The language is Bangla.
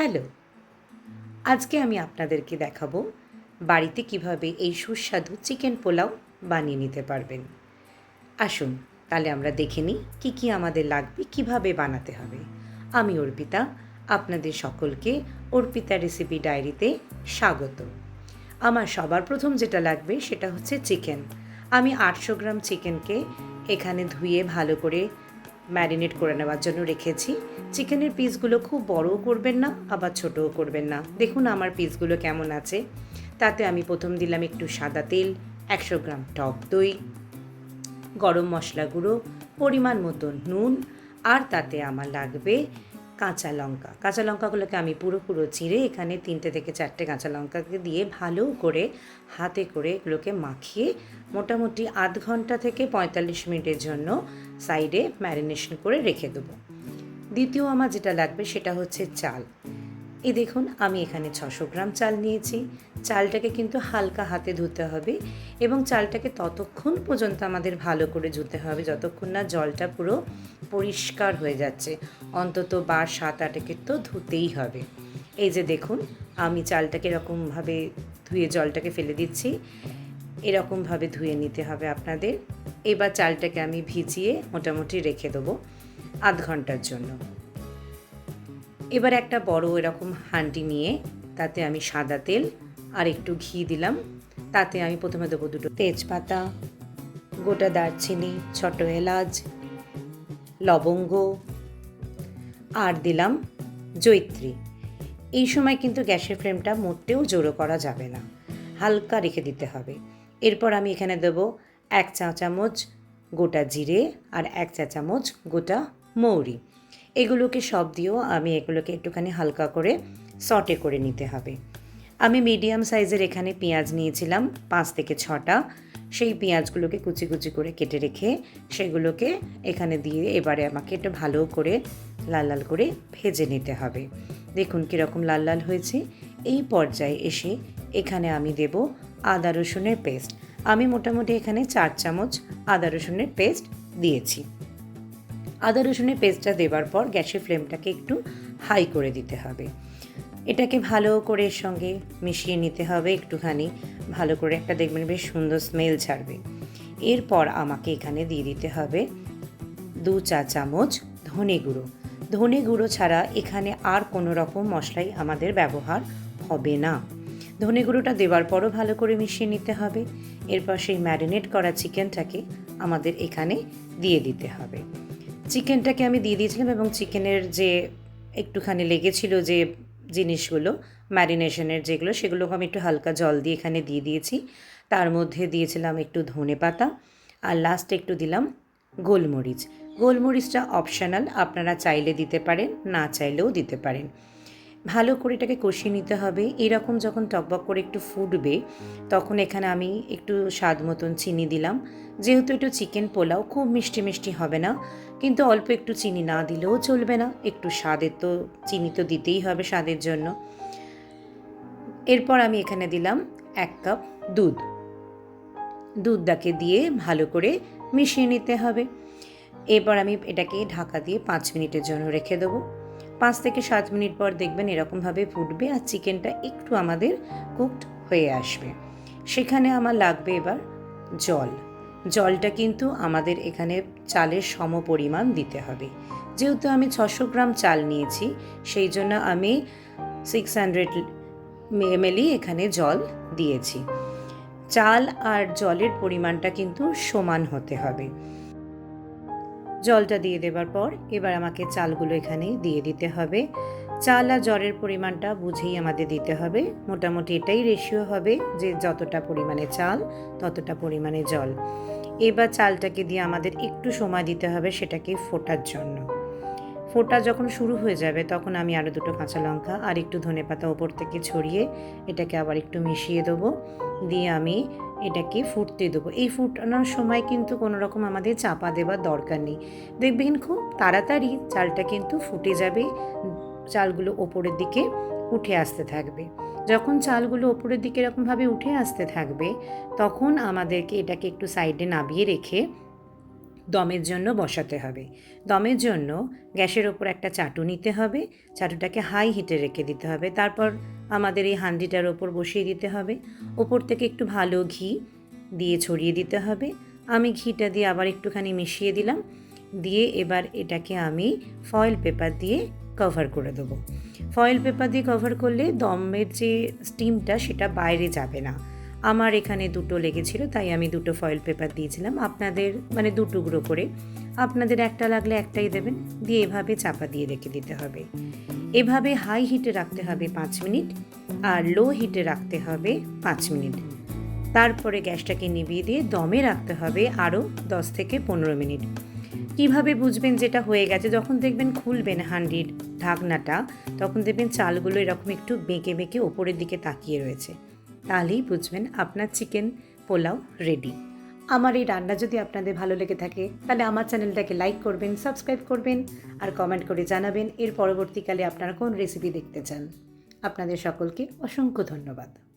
হ্যালো। আজকে আমি আপনাদেরকে দেখাবো বাড়িতে কীভাবে এই সুস্বাদু চিকেন পোলাও বানিয়ে নিতে পারবেন। আসুন, তাহলে আমরা দেখে নিই কী কী আমাদের লাগবে, কীভাবে বানাতে হবে। আমি অর্পিতা, আপনাদের সকলকে অর্পিতা রেসিপি ডায়েরিতে স্বাগত। আমার সবার প্রথম যেটা লাগবে সেটা হচ্ছে চিকেন। আমি আটশো গ্রাম চিকেনকে এখানে ধুয়ে ভালো করে ম্যারিনেট করে নেওয়ার জন্য রেখেছি। চিকেনের পিসগুলো খুব বড়ও করবেন না, আবার ছোটও করবেন না। দেখুন আমার পিসগুলো কেমন আছে। তাতে আমি প্রথম দিলাম একটু সাদা তেল, একশো গ্রাম টক দই, গরম মশলা গুঁড়ো, পরিমাণ মতো নুন, আর তাতে আমার লাগবে কাঁচা লঙ্কা। কাঁচা লঙ্কাগুলোকে আমি পুরো পুরো চিড়ে এখানে তিনটে থেকে চারটে কাঁচা লঙ্কাকে দিয়ে ভালো করে হাতে করে এগুলোকে মাখিয়ে মোটামুটি আধ ঘণ্টা থেকে পঁয়তাল্লিশ মিনিটের জন্য সাইডে ম্যারিনেশন করে রেখে দেবো। দ্বিতীয় আমার যেটা লাগবে সেটা হচ্ছে চাল। এই দেখুন, আমি এখানে ছশো গ্রাম চাল নিয়েছি। চালটাকে কিন্তু হালকা হাতে ধুতে হবে এবং চালটাকে ততক্ষণ পর্যন্ত আমাদের ভালো করে ধুতে হবে, যতক্ষণ না জলটা পুরো পরিষ্কার হয়ে যাচ্ছে। অন্তত বা সাত আটেকে তো ধুতেই হবে। এই যে দেখুন, আমি চালটাকে এরকমভাবে ধুয়ে জলটাকে ফেলে দিচ্ছি। এরকমভাবে ধুয়ে নিতে হবে আপনাদের। এবার চালটাকে আমি ভিজিয়ে মোটামুটি রেখে দেবো আধ ঘণ্টার জন্য। এবার একটা বড় এরকম হাঁডি নিয়ে তাতে আমি সাদা তেল আর একটু ঘি দিলাম। তাতে আমি প্রথমে দেবো দুটো তেজপাতা, গোটা দারচিনি, ছোট এলাচ, লবঙ্গ আর দিলাম জৈত্রী। এই সময় কিন্তু গ্যাসের ফ্লেমটা মোটেও জোরো করা যাবে না, হালকা রেখে দিতে হবে। এরপর আমি এখানে দেব এক চা চামচ গোটা জিরে আর এক চা চামচ গোটা মৌরি। এগুলোকে সব দিয়েও আমি এগুলোকে একটুখানি হালকা করে সটে করে নিতে হবে। আমি মিডিয়াম সাইজের এখানে পেঁয়াজ নিয়েছিলাম, পাঁচ থেকে ছটা। সেই পেঁয়াজগুলোকে কুচি কুচি করে কেটে রেখে সেগুলোকে এখানে দিয়ে এবারে আমাকে একটু ভালো করে লাল লাল করে ভেজে নিতে হবে। দেখুন কীরকম লাল লাল হয়েছে। এই পর্যায়ে এসে এখানে আমি দেব আদা রসুনের পেস্ট। আমি মোটামুটি এখানে চার চামচ আদা রসুনের পেস্ট দিয়েছি। আদা রসুনের পেস্টটা দেবার পর গ্যাসের ফ্লেমটাকে একটু হাই করে দিতে হবে। এটাকে ভালো করে এর সঙ্গে মিশিয়ে নিতে হবে একটুখানি। ভালো করে একটা দেখবেন বেশ সুন্দর স্মেল ছাড়বে। এরপর আমাকে এখানে দিয়ে দিতে হবে দু চা চামচ ধনে গুঁড়ো। ধনে গুঁড়ো ছাড়া এখানে আর কোনো রকম মশলাই আমাদের ব্যবহার হবে না। ধনে গুঁড়োটা দেওয়ার পরও ভালো করে মিশিয়ে নিতে হবে। এরপর সেই ম্যারিনেট করা চিকেনটাকে আমাদের এখানে দিয়ে দিতে হবে। চিকেনটাকে আমি দিয়ে দিয়েছিলাম এবং চিকেনের যে একটুখানি লেগেছিল যে জিনিসগুলো, ম্যারিনেশনের যেগুলো, সেগুলোকে আমি একটু হালকা জল দিয়ে এখানে দিয়ে দিয়েছি। তার মধ্যে দিয়েছিলাম একটু ধনে পাতা আর লাস্টে একটু দিলাম গোলমরিচ। গোলমরিচটা অপশানাল আপনারা চাইলে দিতে পারেন, না চাইলেও দিতে পারেন। ভালো করে এটাকে কষিয়ে নিতে হবে। এরকম যখন টকবক করে একটু ফুটবে, তখন এখানে আমি একটু স্বাদ মতন চিনি দিলাম। যেহেতু একটু চিকেন পোলাও খুব মিষ্টি মিষ্টি হবে না, কিন্তু অল্প একটু চিনি না দিলেও চলবে না। একটু স্বাদের তো, চিনি তো দিতেই হবে স্বাদের জন্য। এরপর আমি এখানে দিলাম এক কাপ দুধ। দুধটাকে দিয়ে ভালো করে মিশিয়ে নিতে হবে। এরপর আমি এটাকে ঢাকা দিয়ে পাঁচ মিনিটের জন্য রেখে দেবো। পাঁচ থেকে সাত মিনিট পর দেখবেন এরকমভাবে ফুটবে আর চিকেনটা একটু আমাদের কুকড হয়ে আসবে। সেখানে আমার লাগবে এবার জল। জলটা কিন্তু আমাদের এখানে চালের সম পরিমাণ দিতে হবে। যেহেতু আমি ছশো গ্রাম চাল নিয়েছি, সেই জন্য আমি সিক্স হান্ড্রেড এমএলই এখানে জল দিয়েছি। চাল আর জলের পরিমাণটা কিন্তু সমান হতে হবে। জলটা দিয়ে দেবার পর এবার আমাকে চালগুলো এখানে দিয়ে দিতে হবে। চাল আর জ্বরের পরিমাণটা বুঝেই আমাদের দিতে হবে। মোটামুটি এটাই রেশিও হবে যে যতটা পরিমাণে চাল, ততটা পরিমাণে জল। এবার চালটাকে দিয়ে আমাদের একটু সময় দিতে হবে সেটাকে ফোটার জন্য। ফোটা যখন শুরু হয়ে যাবে, তখন আমি আরও দুটো কাঁচা লঙ্কা আর একটু ধনে পাতা ওপর থেকে ছড়িয়ে এটাকে আবার একটু মিশিয়ে দেবো। দিয়ে আমি এটাকে ফুটতে দেবো। এই ফুটানোর সময় কিন্তু কোনো রকম আমাদের চাপা দেওয়ার দরকার নেই। দেখবেন খুব তাড়াতাড়ি চালটা কিন্তু ফুটে যাবে, চালগুলো ওপরের দিকে উঠে আসতে থাকবে। যখন চালগুলো ওপরের দিকে এরকমভাবে উঠে আসতে থাকবে, তখন আমাদেরকে এটাকে একটু সাইডে নামিয়ে রেখে দমের জন্য বসাতে হবে। দমের জন্য গ্যাসের ওপর একটা চাটু নিতে হবে। চাটুটাকে হাই হিটে রেখে দিতে হবে। তারপর আমাদের এই হান্ডিটার ওপর বসিয়ে দিতে হবে। ওপর থেকে একটু ভালো ঘি দিয়ে ছড়িয়ে দিতে হবে। আমি ঘিটা দিয়ে আবার একটুখানি মিশিয়ে দিলাম। দিয়ে এবার এটাকে আমি ফয়েল পেপার দিয়ে কভার করে দেবো। ফয়েল পেপার দিয়ে কভার করলে দমের যে স্টিমটা সেটা বাইরে যাবে না। আমার এখানে দুটো লেগেছিল, তাই আমি দুটো ফয়েল পেপার দিয়েছিলাম। আপনাদের মানে দু টুকরো করে। আপনাদের একটা লাগলে একটাই দেবেন। দিয়ে এভাবে চাপা দিয়ে রেখে দিতে হবে। এভাবে হাই হিটে রাখতে হবে পাঁচ মিনিট আর লো হিটে রাখতে হবে পাঁচ মিনিট। তারপরে গ্যাসটাকে নিভিয়ে দিয়ে দমে রাখতে হবে আরও দশ থেকে পনেরো মিনিট। কীভাবে বুঝবেন যেটা হয়ে গেছে? যখন দেখবেন খুলবেন হান্ডির ঢাকনাটা, তখন দেখবেন চালগুলো এরকম একটু বেঁকে বেঁকে ওপরের দিকে তাকিয়ে রয়েছে। তাহলেই বুঝবেন আপনার চিকেন পোলাও রেডি আমার এই রান্না যদি আপনাদের ভালো লেগে থাকে, তাহলে আমার চ্যানেলটাকে লাইক করবেন সাবস্ক্রাইব করবেন, আর কমেন্ট করে জানাবেন এর পরবর্তীকালে আপনারা কোন রেসিপি দেখতে চান। আপনাদের সকলকে অসংখ্য ধন্যবাদ।